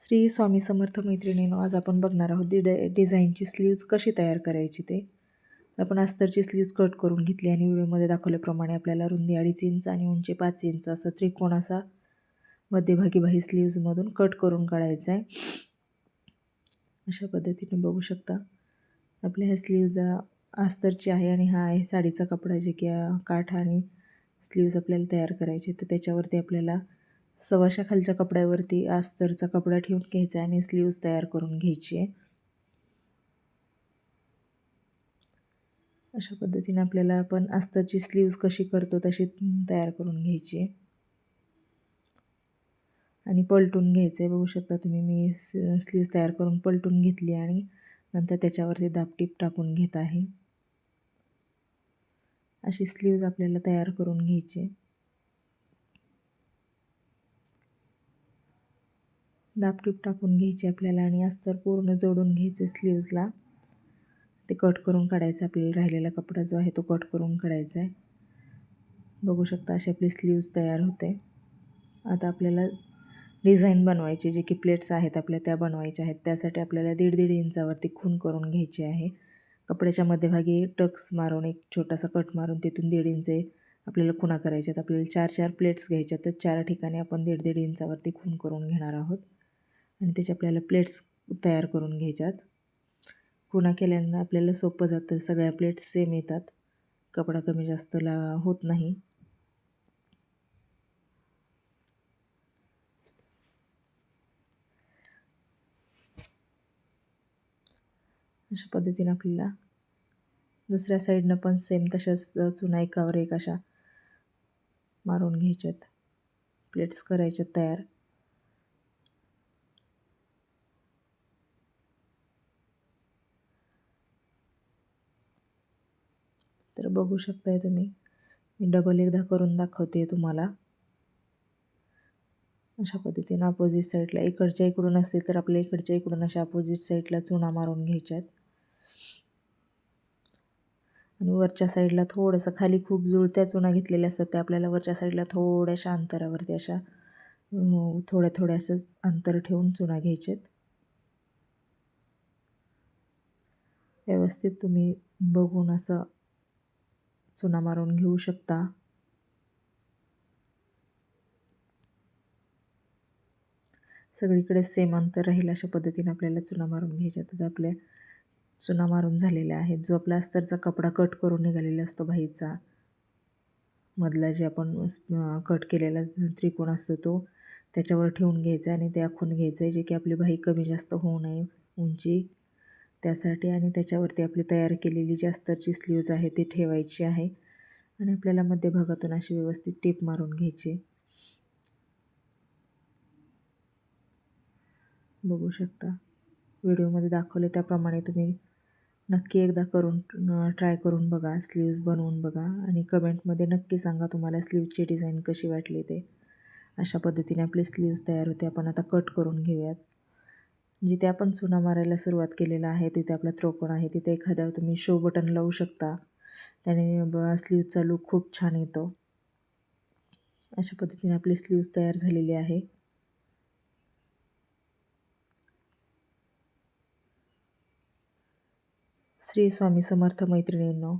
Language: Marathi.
श्री स्वामी समर्थ मैत्रिणीनो आज आपण बघणार आहोत डि डिझाईनची स्लीव्ज कशी तयार करायची ते. आपण अस्तरची स्लीव्ज कट करून घेतली आणि व्हिडिओमध्ये दाखवल्याप्रमाणे आपल्याला रुंदी अडीच इंच आणि उंची पाच इंच असं त्रिकोण असा मध्यभागी बाही स्लीव्जमधून कट करून काढायचा आहे. अशा पद्धतीने बघू शकता. आपल्या ह्या स्लीव्ज अस्तरची आहे आणि हा आहे साडीचा कपडा जे की काठ आणि स्लीव्ज आपल्याला तयार करायचे तर त्याच्यावरती आपल्याला सवाशा खालच्या कपड्यावरती अस्तरचा कपडा ठेवून घ्यायचा आणि स्लीव्ज तयार करून घ्यायची आहे. अशा पद्धतीने आपल्याला आपण अस्तरची स्लीव्ज कशी करतो तशी तयार करून घ्यायची आहे. आणि पलटून घ्यायचं आहे. बघू शकता तुम्ही मी स्लीव्ज तयार करून पलटून घेतली आणि नंतर त्याच्यावरती दापटीप टाकून घेत आहे. अशी स्लीव्ज आपल्याला तयार करून घ्यायची दापटीप टाकून घ्यायची आपल्याला आणि अस्तर पूर्ण जोडून घ्यायचे स्लीव्जला ते कट करून काढायचं आपल्याला राहिलेला कपडा जो आहे तो कट करून काढायचा आहे. बघू शकता अशी आपली स्लीव्ज तयार होते. आता आपल्याला डिझाईन बनवायची जे की प्लेट्स आहेत आपल्या त्या बनवायच्या आहेत. त्यासाठी आपल्याला दीड दीड इंचावरती खून करून घ्यायची आहे. कपड्याच्या मध्यभागी टक्स मारून एक छोटासा कट मारून तिथून दीड इंच आपल्याला खुणा करायच्या आहेत. आपल्याला चार चार प्लेट्स घ्यायच्या तर चार ठिकाणी आपण दीड दीड इंचावरती खून करून घेणार आहोत. आणि त्याचे आपल्याला प्लेट्स तयार करून घ्यायच्यात. खुणा केल्यानं आपल्याला सोपं जातं. सगळ्या प्लेट्स सेम येतात. कपडा कमी जास्त ला होत नाही. अशा पद्धतीने आपल्याला दुसऱ्या साईडनं पण सेम तशाच चुना एकावर एक अशा मारून घ्यायच्यात. प्लेट्स करायच्यात तयार. तर बघू शकताय तुम्ही. मी डबल एकदा करून दाखवते तुम्हाला. अशा पद्धतीनं अपोजिट साईडला इकडच्या इकडून असेल तर आपल्या इकडच्या इकडून अशा अपोजिट साईडला चुना मारून घ्यायच्यात. आणि वरच्या साईडला थोडंसं खाली खूप जुळत्या चुना घेतलेल्या असतात त्या आपल्याला वरच्या साईडला थोड्याशा अंतरावरती अशा थोड्या थोड्यासंच अंतर ठेवून चुना घ्यायचेत व्यवस्थित तुम्ही बघून असं चुना मारून घेऊ शकता? सगळीकडे सेम अंतर राहील अशा पद्धतीने आपल्याला चुना मारून घ्यायच्या तर आपल्या चुना मारून झालेल्या आहेत. जो आपला अस्तरचा कपडा कट करून निघालेला असतो बाईचा मधला जे आपण कट केलेला त्रिकोण असतो तो त्याच्यावर ठेवून घ्यायचा आणि ते आखून घ्यायचं आहे जे की आपली बाई कमी जास्त होऊ नये. उंची त्यासाठी आणि त्याच्यावरती आपली तयार केलेली जी अस्तरची स्लीव्ज आहे ती ठेवायची आहे. आणि आपल्याला मध्यभागातून अशी व्यवस्थित टीप मारून घ्यायची. बघू शकता. व्हिडिओमध्ये दाखवले त्याप्रमाणे तुम्ही नक्की एकदा करून ट्राय करून बघा स्लीव्ज बनवून बघा. आणि कमेंटमध्ये नक्की सांगा तुम्हाला स्लीव्जची डिझाईन कशी वाटली ते. अशा पद्धतीने आपली स्लीव्ज तयार होते. आपण आता कट करून घेऊयात. जिथे आपण चुना मारायला सुरुवात केलेला आहे तिथे आपला त्रोकोण आहे तिथे एखाद्या तुम्ही शो बटन लावू शकता. त्याने स्लीवचा लूक खूप छान येतो. अशा पद्धतीने आपली स्लीव्ज तयार झालेली आहे. श्री स्वामी समर्थ मैत्रिणींनो